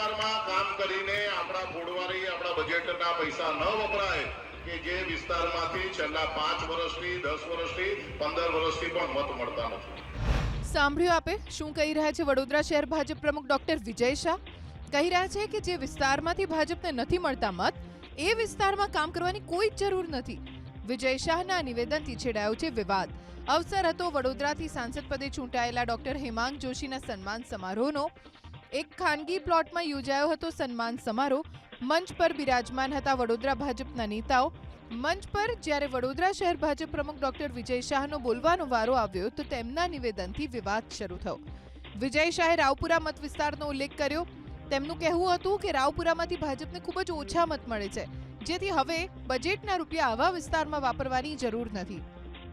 વિસ્તારમાં કામ કરીને આપણા ફોડવારી આપણા બજેટના પૈસા ન વપરાય કે જે વિસ્તારમાંથી છેલ્લા પાંચ વર્ષથી, દસ વર્ષથી, પંદર વર્ષથી પણ મત મળતા નથી. સાંભળ્યું આપે? શું કહી રહ્યા છે વડોદરા શહેર ભાજપ પ્રમુખ ડોક્ટર વિજય શાહ? કહી રહ્યા છે કે જે વિસ્તારમાંથી ભાજપને નથી મળતા મત, એ વિસ્તારમાં કામ કરવાની કોઈ જરૂર નથી. વિજય શાહના નિવેદનથી છેડાયો છે વિવાદ. અવસર હતો વડોદરાથી સાંસદ પદે ચૂંટાયેલા ડોક્ટર હેમાંગ જોશીના સન્માન સમારોહનો. એક ખાનગી પ્લોટમાં યોજાયો હતો સન્માન સમારોહ. મંચ પર બિરાજમાન હતા વડોદરા ભાજપના નેતાઓ. મંચ પર જ્યારે વડોદરા શહેર ભાજપ પ્રમુખ ડોક્ટર વિજય શાહનો બોલવાનો વારો આવ્યો તો તેમના નિવેદનથી વિવાદ શરૂ થયો. વિજય શાહે રાવપુરા મત વિસ્તારનો ઉલ્લેખ કર્યો. તેમનું કહેવું હતું કે રાવપુરામાંથી ભાજપને ખૂબ જ ઓછા મત મળે છે. જેથી હવે બજેટના રૂપિયા આવા વિસ્તારમાં વાપરવાની જરૂર નથી.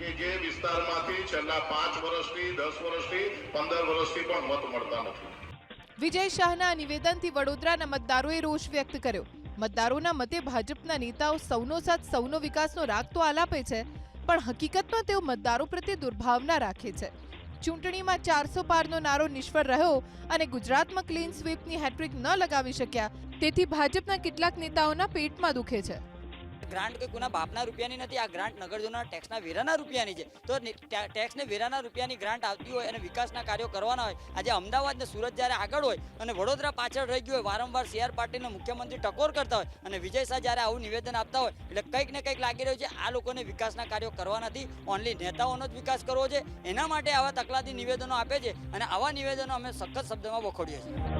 કે જે વિસ્તારમાંથી છેલ્લા પાંચ વર્ષથી, દસ વર્ષથી, પંદર વર્ષથી પણ મત મળતા નથી. વિજય શાહના નિવેદનથી વડોદરાના મતદારોએ રોષ વ્યક્ત કર્યો. મતદારોના મતે ભાજપના નેતાઓ સૌનો સાથ, સૌનો વિકાસનો રાગ તો આલાપે છે, પણ હકીકતમાં તેઓ મતદારો પ્રત્યે દુર્ભાવના રાખે છે. ચૂંટણીમાં ચારસો પારનો નારો નિષ્ફળ રહ્યો અને ગુજરાતમાં ક્લીન સ્વીપની હેટ્રિક ન લગાવી શક્યા, તેથી ભાજપના કેટલાક નેતાઓના પેટમાં દુખે છે. ગ્રાન્ટ કોઈ કોના બાપના રૂપિયાની નથી, આ ગ્રાન્ટ નગરજનોના ટેક્સના વેરાના રૂપિયાની છે. તો ટેક્સને વેરાના રૂપિયાની ગ્રાન્ટ આવતી હોય અને વિકાસના કાર્યો કરવાના હોય, આજે અમદાવાદ ને સુરત જ્યારે આગળ હોય અને વડોદરા પાછળ રહી ગયું હોય, વારંવાર સીઆર પાટીલને મુખ્યમંત્રી ટકોર કરતા હોય અને વિજય શાહ જ્યારે આવું નિવેદન આપતા હોય, એટલે કંઈક ને કંઈક લાગી રહ્યું છે, આ લોકોને વિકાસના કાર્યો કરવા નથી ઓનલી નેતાઓનો જ વિકાસ કરવો છે. એના માટે આવા તકલાદી નિવેદનો આપે છે અને આવા નિવેદનો અમે સખત શબ્દમાં વખોડીએ છીએ.